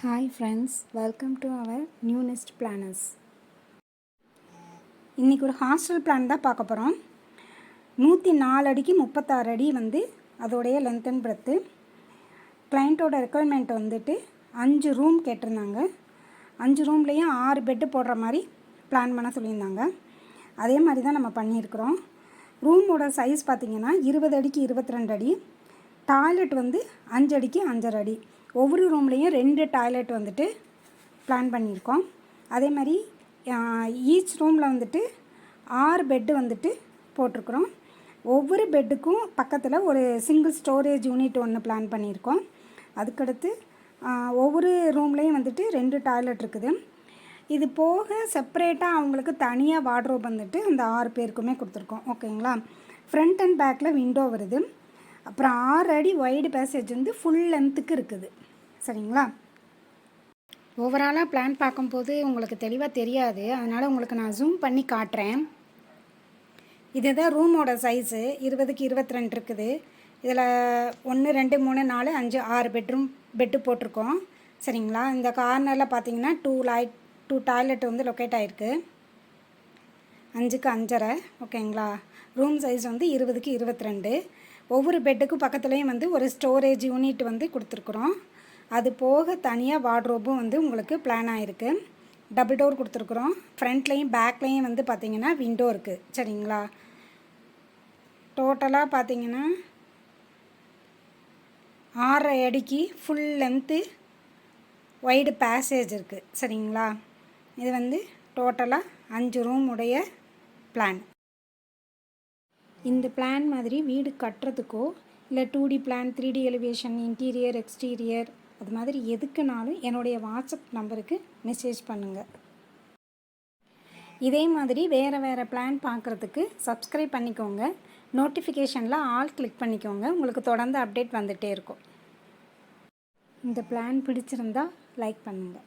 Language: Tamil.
Hi friends welcome to our new nest planners இன்றைக்கி ஒரு ஹாஸ்டல் பிளான் தான் பார்க்க போகிறோம் நூற்றி நாலு அடிக்கு முப்பத்தாறு அடி வந்து அதோடைய லென்த் அண்ட் பிரெத்து கிளைண்ட்டோட ரெக்குவயர்மெண்ட் வந்துட்டு அஞ்சு ரூம் கேட்டிருந்தாங்க. அஞ்சு ரூம்லேயும் ஆறு பெட்டு போடுற மாதிரி பிளான் பண்ண சொல்லியிருந்தாங்க. அதே மாதிரி தான் நம்ம பண்ணியிருக்கிறோம். ரூமோட சைஸ் பார்த்திங்கன்னா இருபது அடிக்கு இருபத்தி ரெண்டு அடி. டாய்லெட் வந்து அஞ்சு அடிக்கு அஞ்சரை அடி. ஒவ்வொரு ரூம்லேயும் ரெண்டு டாய்லெட் வந்துட்டு பிளான் பண்ணியிருக்கோம். அதே மாதிரி ஈச் ரூமில் வந்துட்டு ஆறு பெட்டு வந்துட்டு போட்டிருக்குறோம். ஒவ்வொரு பெட்டுக்கும் பக்கத்தில் ஒரு சிங்கிள் ஸ்டோரேஜ் யூனிட் ஒன்று பிளான் பண்ணியிருக்கோம். அதுக்கடுத்து ஒவ்வொரு ரூம்லேயும் வந்துட்டு ரெண்டு டாய்லெட் இருக்குது. இது போக செப்பரேட்டாக அவங்களுக்கு தனியாக வார்ட்ரோப் வந்துட்டு அந்த ஆறு பேருக்குமே கொடுத்துருக்கோம். ஓகேங்களா? ஃப்ரண்ட் அண்ட் பேக்கில் விண்டோ வருது. அப்புறம் ஆறு அடி ஒய்டு பேசேஜ் வந்து ஃபுல் லென்த்துக்கு இருக்குது. சரிங்களா? ஓவராலாக பிளான் பார்க்கும்போது உங்களுக்கு தெளிவாக தெரியாது. அதனால் உங்களுக்கு நான் ஜூம் பண்ணி காட்டுறேன். இதுதான் ரூமோட சைஸு இருபதுக்கு இருபத்தி ரெண்டு இருக்குது. இதில் ஒன்று ரெண்டு மூணு நாலு அஞ்சு ஆறு பெட்ரூம் பெட்டு போட்டிருக்கோம். சரிங்களா? இந்த கார்னரில் பார்த்தீங்கன்னா டூ லைட் டூ டாய்லெட் வந்து லொக்கேட் ஆகிருக்கு அஞ்சுக்கு அஞ்சரை ஓகேங்களா ரூம் சைஸ் வந்து இருபதுக்கு இருபத்தி ரெண்டு ஒவ்வொரு பெட்டுக்கும் பக்கத்துலேயும் வந்து ஒரு ஸ்டோரேஜ் யூனிட் வந்து கொடுத்துருக்குறோம். அது போக தனியாக வார்ட்ரோப்பும் வந்து உங்களுக்கு பிளான் ஆகிருக்கு டபுள் டோர் கொடுத்துருக்குறோம். ஃப்ரண்ட்லேயும் பேக்லேயும் வந்து பார்த்திங்கன்னா விண்டோ இருக்குது சரிங்களா? டோட்டலாக பார்த்தீங்கன்னா ஆறரை அடிக்கு ஃபுல் லென்த்து ஒய்டு பேசேஜ் இருக்குது சரிங்களா? இது வந்து டோட்டலாக அஞ்சு ரூம் உடைய பிளான் இந்த பிளான் மாதிரி வீடு கட்டுறதுக்கோ இல்லை two D plan three D elevation interior exterior அது மாதிரி எதுக்குனாலும் என்னுடைய வாட்ஸ்அப் நம்பருக்கு மெசேஜ் பண்ணுங்கள் இதே மாதிரி வேறு வேறு பிளான் பார்க்குறதுக்கு சப்ஸ்கிரைப் பண்ணிக்கோங்க. நோட்டிஃபிகேஷனில் ஆல் கிளிக் பண்ணிக்கோங்க. உங்களுக்கு தொடர்ந்து அப்டேட் வந்துகிட்டே இருக்கும். இந்த பிளான் பிடிச்சிருந்தா லைக் பண்ணுங்கள்